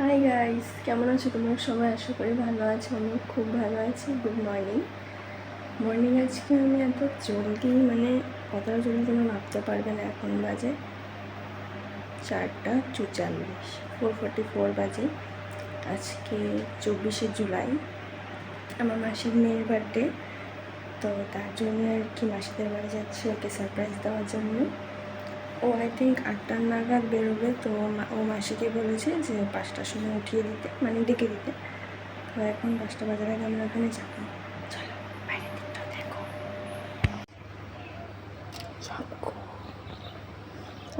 Hi guys কেমন আছো তোমরা? সবাই আশা করি ভালো আছো আমি খুব ভালো আছি। গুড মর্নিং মর্নিং আজকে আমি এত জলদি মানে কতটা জলদি তোমরা ভাবতে পারবে না এখন বাজে চারটা চুচাল্লিশ ফোর ফোর্টি ফোর বাজে। আজকে চব্বিশে জুলাই, আমার মাসির মেয়ের বার্থডে তো তার জন্য আর কি মাসিদের বাড়ি যাচ্ছি ওকে সারপ্রাইজ দেওয়ার জন্য। ও আই থিঙ্ক আটটার নাগাদ বেরোবে তো মা- ও মাসিকে বলেছে যে পাঁচটার সময় উঠিয়ে দিতে মানে ডেকে দিতে। তো এখন পাঁচটা বাজার আগে আমরা ওখানে যাব। চলো বাইরের দিকটা দেখো। যাব।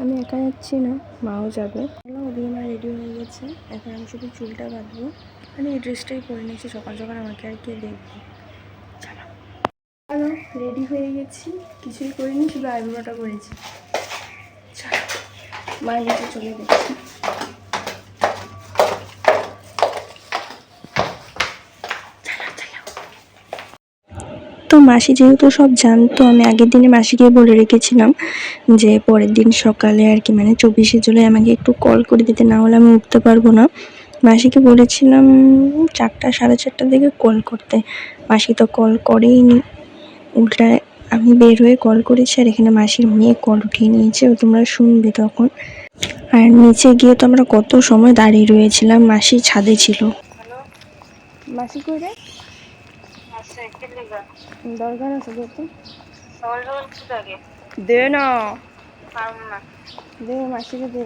আমি একা যাচ্ছি না মাও যাবে। ওদিকে মা রেডি হয়ে গেছে। এখন আমি শুধু চুলটা বাঁধবো। মানে এই ড্রেসটাই পরে নিয়েছি সকাল সকাল আমাকে আর কে দেখবে। চলো রেডি হয়ে গেছি। কিছুই করিনি শুধু আইব্রোটা করেছি। মা নিচে চলে তো মাসি যেহেতু সব জানতো, আমি আগের দিনে মাসিকে বলে রেখেছিলাম যে পরের দিন সকালে আর কি মানে চব্বিশে জুলাই আমাকে একটু কল করে দিতে, না হলে আমি উঠতে পারব না। মাসিকে বলেছিলাম চারটা, সাড়ে চারটার দিকে কল করতে। মাসি তো কল করেই নি উল্টায় আমি বের হয়ে কল করেছি আর এখানে মাসির মেয়ে কল উঠিয়ে নিয়েছে, ও তোমরা শুনবে তখন। আর নিচে গিয়ে তো আমরা কত সময় দাঁড়িয়ে রয়েছিলাম, মাসি ছাদে ছিল। মাসি করে দরকার আছে দে না। দে মাসিকে দে।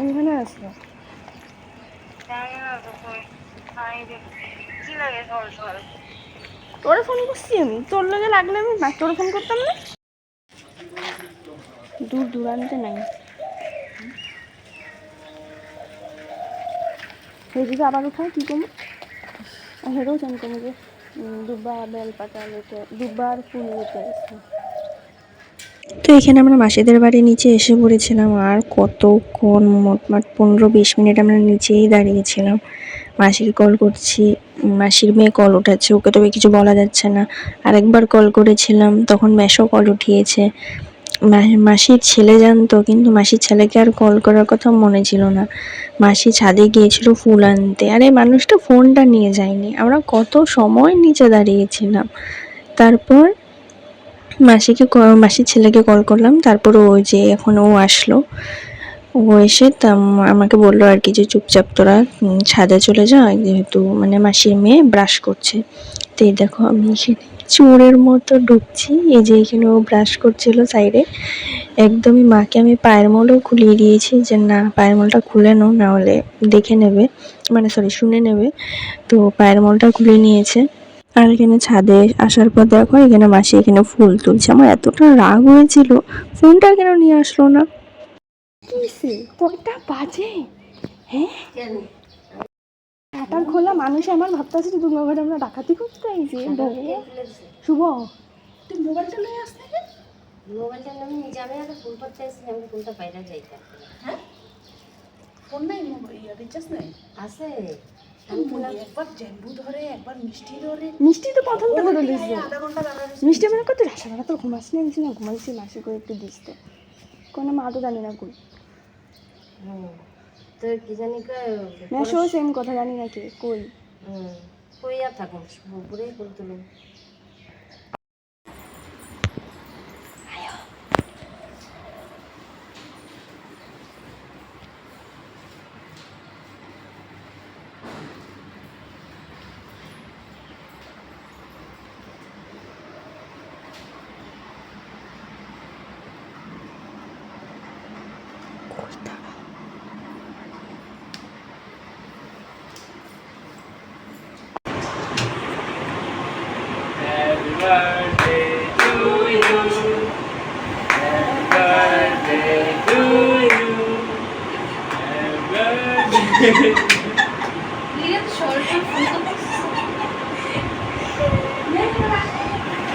এখানে জানি না তো কই নাই রে কি লাগে সকাল সকাল তোরে ফোন করছি আমি? তোর লগে লাগলে আমি না তোর ফোন করতাম না? দূর দূরান্তে নাই। সেই আবার উঠায় কি করব? হেরেও চান কমে যে দুবার বেলপাতা বেল পাতা লেটে দুবার ফুল লেটে তো এখানে আমরা মাসিদের বাড়ির নিচে এসে পড়েছিলাম আর কতক্ষণ মোটমাট পনেরো বিশ মিনিট আমরা নিচেই দাঁড়িয়েছিলাম। মাসির কল করছি, মাসির মেয়ে কল উঠাচ্ছে, ওকে তবে কিছু বলা যাচ্ছে না। আরেকবার কল করেছিলাম, তখন মেশো কল উঠিয়েছে। মাসির ছেলে জানতো, কিন্তু মাসির ছেলেকে আর কল করার কথা মনে ছিল না। মাসি ছাদে গিয়েছিল ফুল আনতে। আরে, মানুষটা ফোনটা নিয়ে যায়নি, আমরা কত সময় নিচে দাঁড়িয়েছিলাম। তারপর মাসিকে মাসির ছেলেকে কল করলাম। তারপর ও যে এখন ও আসলো। ও এসে আমাকে বলল আর কি যে, চুপচাপ তোরা ছাদে চলে যা। যেহেতু মানে মাসির মেয়ে ব্রাশ করছে। তো এই দেখো আমি এখানে চোরের মতো ঢুকছি। এই যে এখানে ও ব্রাশ করছিল সাইডে একদমই মাকে আমি পায়ের মলও খুলিয়ে দিয়েছি যে, না, পায়ের মলটা খুলে নাও, না হলে দেখে নেবে। মানে সরি শুনে নেবে। তো পায়ের মলটা খুলে নিয়েছে। আর এখানে ছাদে আসার পর দেখো এখানে মাসি এখানে ফুল তুলছে। আমার এতটা রাগ হয়েছিল ফোনটা কেন নিয়ে আসলো না? কিসে কয়টা বাজে? হ্যাঁ? শাটার খোলা মানুষ আমার ভাবতেছে যে দুর্গা ঘরে আমরা ডাকাতি করতে আইছি। শুভ। তুই মোবাইলটা নিয়ে আসতে মোবাইলটা আমি নিজে আমি ফোন করতে আমি ফোনটা বাইরে যাইতে ফোন নাই মোবাইল রিচার্জ নাই? আছে। আমি একবার জেম্বু ধরে একবার মিষ্টি ধরে। মিষ্টি তো প্রথম থেকে তো দিচ্ছে মিষ্টি মনে কত রাসা মানে তো ঘুমাস না আমি না ঘুমাইছি মাসি করে একটু দিস তো। কোনো মা তো জানি না কই। হুম তো কি জানি কয় মেশো সেম কথা জানি না কে কই। হুম কই আর থাকুন পুরেই ফোন তুলুন Happy birthday to you. Happy birthday to you.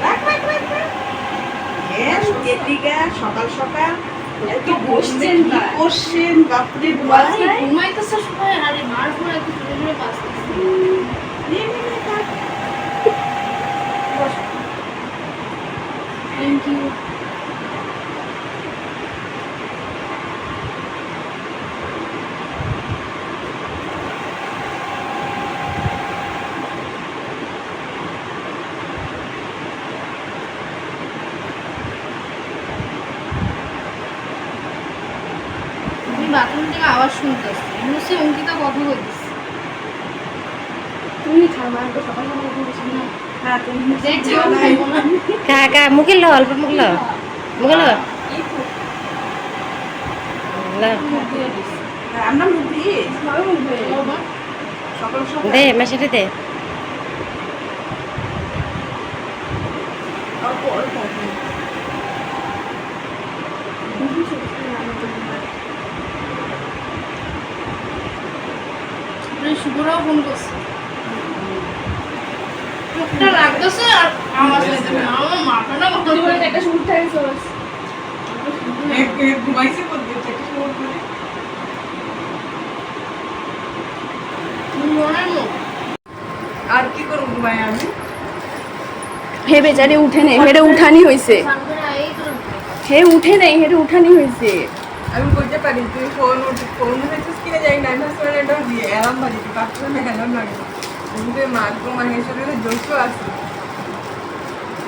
Happy birthday. এদিকে সকাল সকাল। এত বসছেন বসছেন বাপরে বাপ ঘুমাইতেছে সবাই? আরে মার এত জোরে জোরে বাজতেছে। থ্যাংক বাথরুম থেকে আওয়াজ মনে হচ্ছে অঙ্কিতা কথা সকাল সকাল হ্যাঁ মুখে লো মুখে লো মুখে লো দে দে। অল্প। শুভরাও ফোন করছে। লাগতেছে আর আমার মাথাটা একটা শুট থাকে ঘুমাইছে কি করব ঘুমাই আমি? হে বেচারি উঠে নেই হেরে উঠানি হয়েছে হে উঠে নেই হেরে উঠানি হয়েছে আমি বলতে পারি তুই ফোন ফোন হয়েছিস কিনা যাই না আমি ভাবছিলাম এটা অ্যালার্ম বাজিয়েছি ভাবছিলাম অ্যালার্ম লাগে কিন্তু মানে শরীরে জোশ আছে।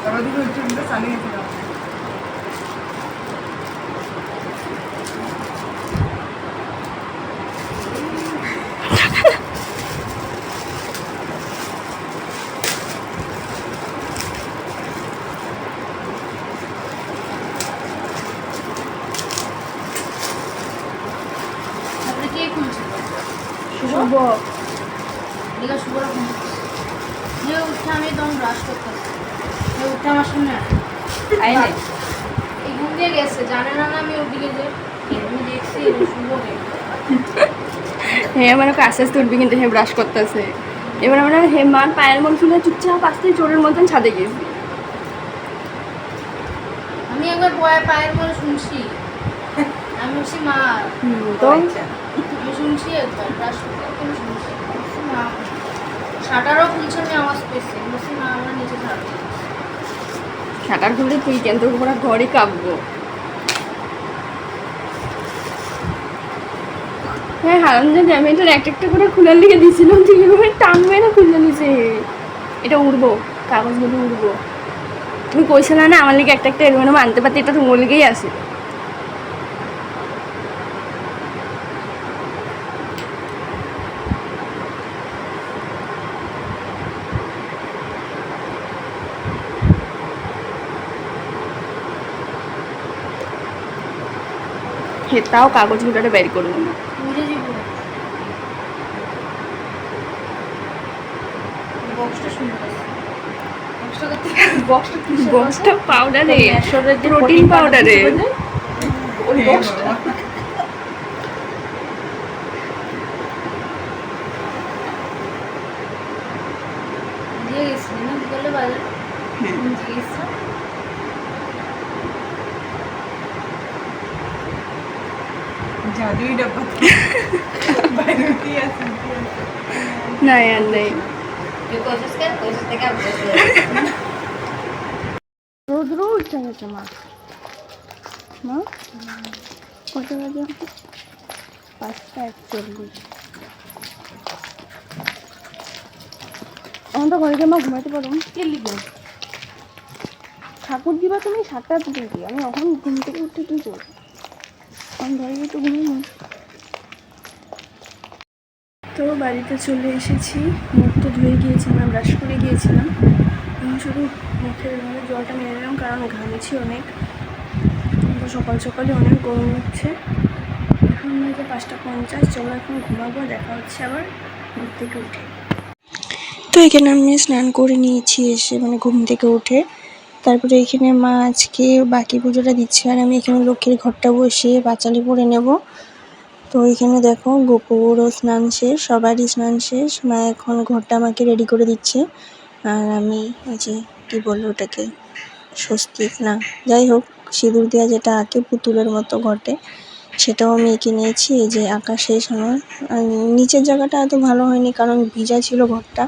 তারপর দিকে চালিয়ে গেছিলাম আপনি কে খুলছে শুভ এদিকে শুভরা ফোন করছে যে উঠে আমি তখন ব্রাশ করতেছি যে উঠে আমার সামনে আসে। এই ঘুম দিয়ে গেছে জানে না না আমি ওদিকে যে আমি দেখছি শুভ হে আমার ওকে আস্তে আস্তে উঠবি কিন্তু হে ব্রাশ করতেছে। এবার আমরা হে মার পায়ের মন শুনে চুপচাপ আসতে চোরের মতন ছাদে গেছি। আমি একবার বয় পায়ের মনে শুনছি। আমি বলছি মা তো? আমি শুনছি একবার ব্রাশ করতে শুনছি। মা শাটারও খুলছে আমি আওয়াজ পেয়েছি। আমি মা আমরা নিচে থাকব শাটার খুললে তুই কেন তোর পুরো ঘরই কাঁপবো? হ্যাঁ হারাম যে ড্যামেজের একটা একটা করে খুলার লিখে দিয়েছিলাম তুই এভাবে টানবে না খুললে নিচে। এটা উড়বো, কাগজগুলো উড়বো। তুমি কইছিলে না আমার লিগে একটা একটা এরকম আনতে পারতে, এটা তোমার লিগেই আছে। তাও কাগজগুলোটা বের করব না বুঝে যাব বক্সটা শুনতে বক্সটা পাউডারে প্রোটিন পাউডারে ওই বক্সটা দিয়ে গেছিলি না বিকেলে বাজার দিয়ে গেছিল জাদুই ডাব্বা বাইরে উঠিয়ে আছে উঠিয়ে আছে। মা মা কত বাজে পাঁচটা একচল্লিশ এখন তো ঘরে গিয়ে মা ঘুমাইতে পারো কে লিখবে ঠাকুর দিবা তুমি সাতটা দিবি আমি এখন ঘুম থেকে উঠে কি করব আমি ঘরে গিয়ে তো ঘুমিয়ে তো বাড়িতে চলে এসেছি। মুখ তো ধুয়ে গিয়েছিলাম ব্রাশ করে গিয়েছিলাম। শুধু মুখের মধ্যে জলটা মেরে নিলাম, কারণ ঘামেছি অনেক। তো সকাল সকালে অনেক গরম হচ্ছে। এখন হয়েছে পাঁচটা পঞ্চাশ, চলো এখন ঘুমাবো, দেখা হচ্ছে আবার ঘুম থেকে উঠে। তো এখানে আমি স্নান করে নিয়েছি এসে মানে ঘুম থেকে উঠে। তারপরে এখানে মা আজকে বাকি পুজোটা দিচ্ছে, আর আমি এখানে লক্ষ্মীর ঘরটা বসিয়ে বাচালি পরে নেব। তো এখানে দেখো গোপুরও স্নান শেষ, সবারই স্নান শেষ। মা এখন ঘরটা আমাকে রেডি করে দিচ্ছে। আর আমি ওই যে, কী বলব ওটাকে, স্বস্তিক না, যাই হোক, সিঁদুর দেওয়া যেটা আঁকে পুতুলের মতো ঘটে, সেটাও আমি এঁকে নিয়েছি। এই যে আঁকা শেষ আমার। নিচের জায়গাটা এত ভালো হয়নি, কারণ ভিজা ছিল ঘরটা।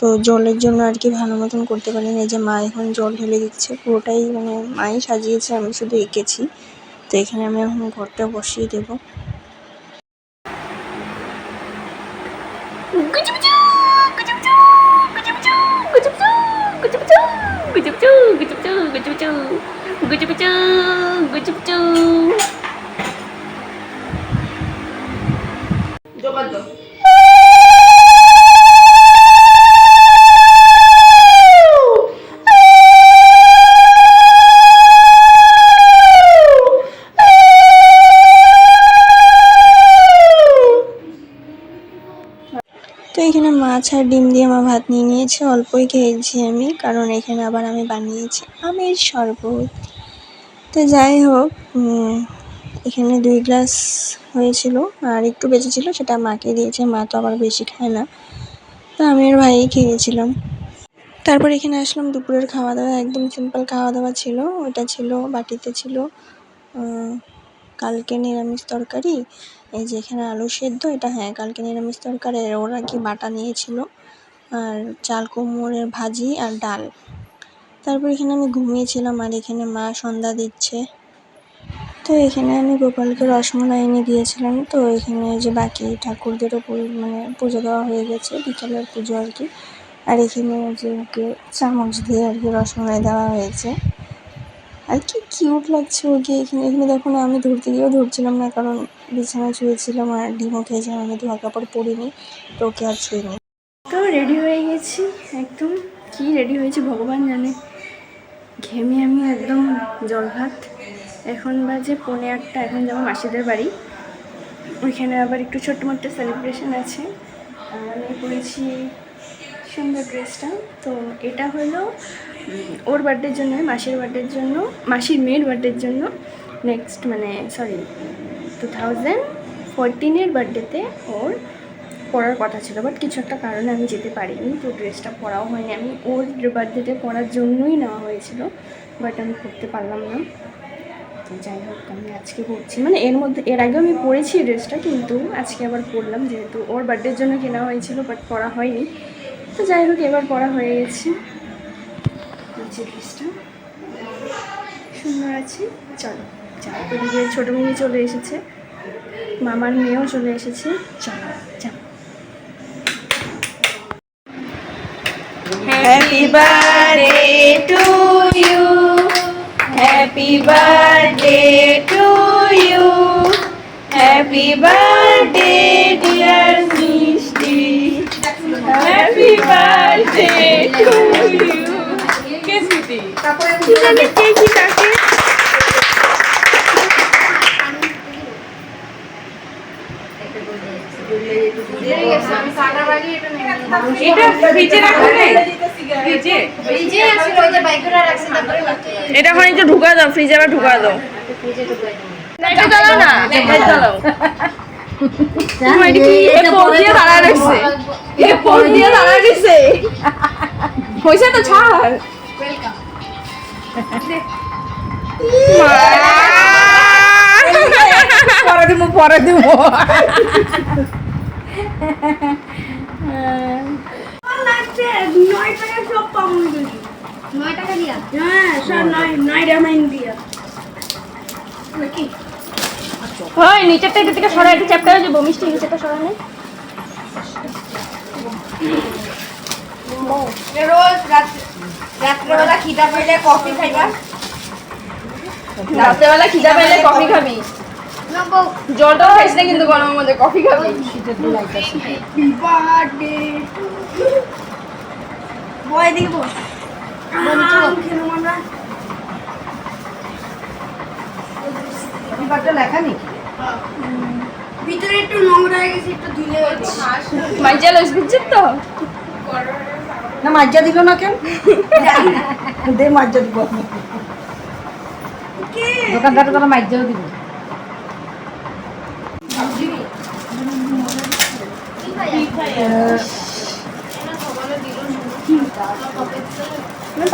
তো জলের জন্য আর কি ভালো মতন করতে পারিনি। এই যে মা এখন জল ঢেলে দিচ্ছে, পুরোটাই মানে মাই সাজিয়েছে, আমি শুধু এঁকেছি। তো এখানে আমি এখন ঘরটা বসিয়ে দেবো। এখানে মাছ আর ডিম দিয়ে মা ভাত নিয়ে নিয়েছে। অল্পই খেয়েছি আমি, কারণ এখানে আবার আমি বানিয়েছি আমের শরবত। তো যাই হোক এখানে দুই গ্লাস হয়েছিল আর একটু বেঁচে ছিল, সেটা মাকে দিয়েছে। মা তো আবার বেশি খায় না। তো আমি আর ভাই খেয়েছিলাম। তারপর এখানে আসলাম, দুপুরের খাওয়া দাওয়া একদম সিম্পল খাওয়া দাওয়া ছিল। ওটা ছিল, বাটিতে ছিল কালকে নিরামিষ তরকারি। এই যে এখানে আলু সেদ্ধ, এটা হ্যাঁ কালকে নিরামিষ তরকারি, ওরা কি বাটা নিয়েছিল? আর চাল কুমড়োর ভাজি আর ডাল। তারপর এখানে আমি ঘুমিয়েছিলাম আর এখানে মা সন্ধ্যা দিচ্ছে। তো এখানে আমি গোপালকে রসমলাই এনে দিয়েছিলাম। তো এখানে যে বাকি ঠাকুরদেরও মানে পুজো দেওয়া হয়ে গেছে, বিকালের পুজো আর কি। আর এখানে যে ওকে চামচ দিয়ে আর কি রসমলাই দেওয়া হয়েছে। আর কি কিউট লাগছে ওকে এখানে। এখানে দেখো না, আমি ধরতে গিয়েও ধরছিলাম না, কারণ বিছানায় শুয়েছিলাম আর ডিমও খেয়েছিলাম আমি ধোয়া কাপড় পরিনি তো ওকে আর ছুঁইনি। তো রেডি হয়ে গেছি, একদম কি রেডি হয়েছে ভগবান জানে। ঘেমে আমি একদম জলভাত এখন বাজে পৌনে আটটা, এখন যাব মাসিদের বাড়ি। ওইখানে আবার একটু ছোট্ট মোট্ট সেলিব্রেশন আছে। আমি পরেছি সুন্দর ড্রেসটা। তো এটা হলো ওর বার্থডের জন্য, মাসির বার্থডের জন্য, মাসির মেয়ের বার্থডের জন্য। নেক্সট মানে সরি টু থাউজেন্ড ফোরটিনের বার্থডেতে ওর পরার কথা ছিল বাট কিছু একটা কারণে আমি যেতে পারিনি, তো ড্রেসটা পরাও হয়নি। আমি ওর বার্থডেতে পরার জন্যই নেওয়া হয়েছিল বাট আমি পরতে পারলাম না। তো যাই হোক, আমি আজকে পরছি মানে এর মধ্যে, এর আগে আমি পরেছি ড্রেসটা, কিন্তু আজকে আবার পরলাম যেহেতু ওর বার্থডের জন্য কেনা হয়েছিল বাট পরা হয়নি। তো যাই হোক, এবার পরা হয়ে গেছে। ড্রেসটা। সুন্দর আছে। চলো। যাও এদিকে ছোটো মিনি চলে এসেছে মামার মেয়েও চলে এসেছে। চলো যাও। Happy birthday to you happy birthday to you happy birthday dear Mishti happy birthday to you আমি কাটার আগে এটা নিয়ে নিলাম। এটা ফ্রিজে রাখো নাই ফ্রিজে ফ্রিজে আছিল ওই যে বাইক করে রাখছি তারপরে হচ্ছে এটা ওখানে একটু ঢুকা দাও ফ্রিজে আবার ঢুকা দাও। চালাও না? এটা চালাও পোল পোল দিয়ে? নয় টাকা। দিয়া। হয় নিচেরটা এটা থেকে সরা একটু চ্যাপ্টার হয়ে যাব। মিষ্টি নিচেরটা সরা নেই রোজ রাত্রেবেলা খিদা পাইলে কফি খাইবা। রাত্রেবেলা খিদা পেলে কফি খাবি। জলটাও খাইস না কিন্তু গরমের মধ্যে কফি খাবি। লেখা নেই ভিতরে একটু নোংরা হয়ে গেছে একটু ধুলে মাইজা লইস বুঝছিস তো? না মাজ্জা দিল না কেন দে মাজ্জা দিব। দোকানদার কোনো মাজ্জাও দিব।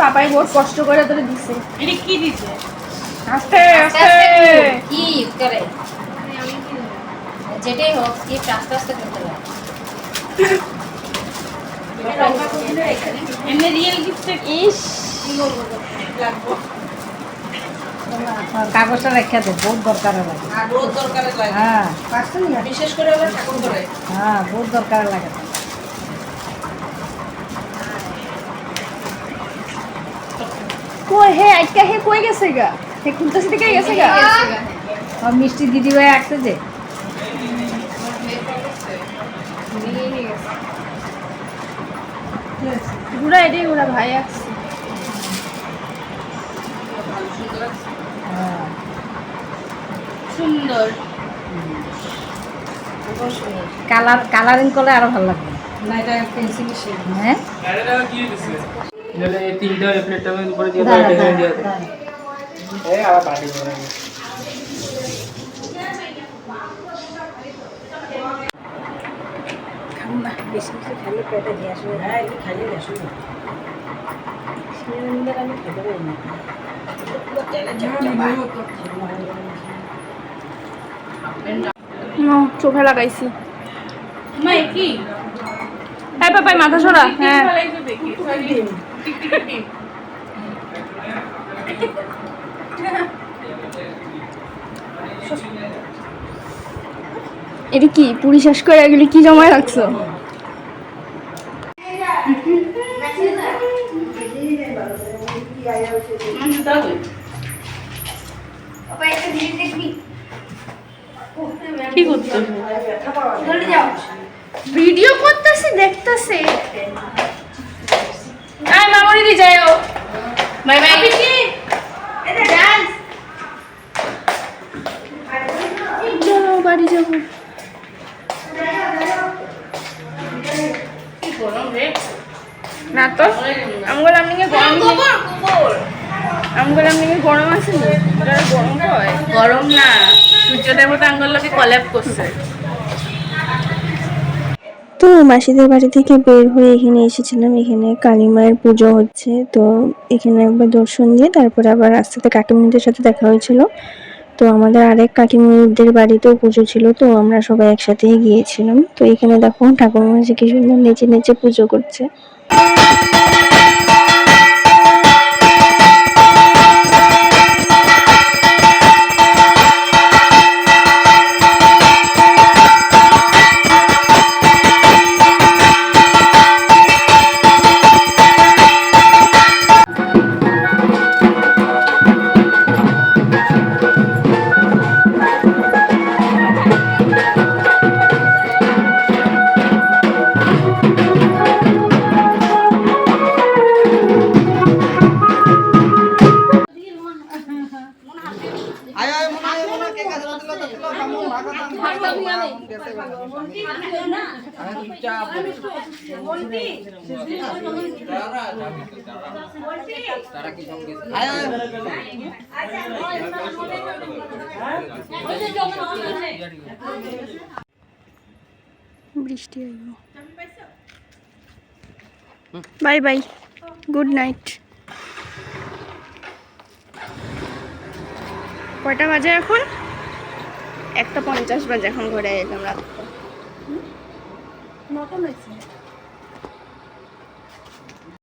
পাপাই বহুত কষ্ট করে তোরে দিছে। এটা কি দিছে? আস্তে আস্তে কি করে? যেটাই হোক গিফট আস্তে আস্তে করতে হবে। এমনি রিয়েল গিফট ইস। কাগজটা রেখে দে বহুত দরকার লাগে বহুত হ্যাঁ বহুত দরকার লাগে থেকে গেছে গা মিষ্টি দিদি ভাই আসছে যে ঘুরা এটাই ঘুরা ভাই আসছে সুন্দর। কালার কালারিং করলে আরও ভালো লাগবে। না এটা পেন্সিল শেড হ্যাঁ? এটা কি দিছে তাহলে তিনটা প্লেটটা উপরে দিয়ে দাও এটা দিয়ে দাও এই আবার বাটি করে বেশি কিছু খাইলে পেটে গ্যাস হয়ে হ্যাঁ একটু খাইলে গ্যাস সিলিন্ডার আমি খেতে পারি না। পুরো তেলে চপচপা। চোখে লাগাইছি। হ্যাঁ পাপাই মাথা সরা হ্যাঁ। এটা কি পুরি শেষ করে এগুলি কি জমায় রাখছো? কি করতে? ভিডিও করতেছে দেখতেছে। আয় মামনি দি যাও বাই বাই। কি ডান্স যাও। বাড়ি যাব না তো আমগুলো আপনি গরম আমগুলো আপনি গরম আছে গরম হয়। গরম না। তো মাসিদের বাড়ি থেকে বের হয়ে এখানে এসেছিলাম। এখানে কালী মায়ের পুজো হচ্ছে। তো এখানে একবার দর্শন দিয়ে তারপরে আবার রাস্তাতে কাকিমুনিদের সাথে দেখা হয়েছিল। তো আমাদের আরেক কাকিমুনিদের বাড়িতেও পুজো ছিল। তো আমরা সবাই একসাথেই গিয়েছিলাম। তো এখানে দেখো ঠাকুরমা যে কি সুন্দর নেচে নেচে পুজো করছে। বৃষ্টি আইব বাই বাই গুড নাইট। কয়টা বাজে এখন? একটা পঞ্চাশ বাজে এখন ঘরে এলাম রাত まあ、わかんないですね。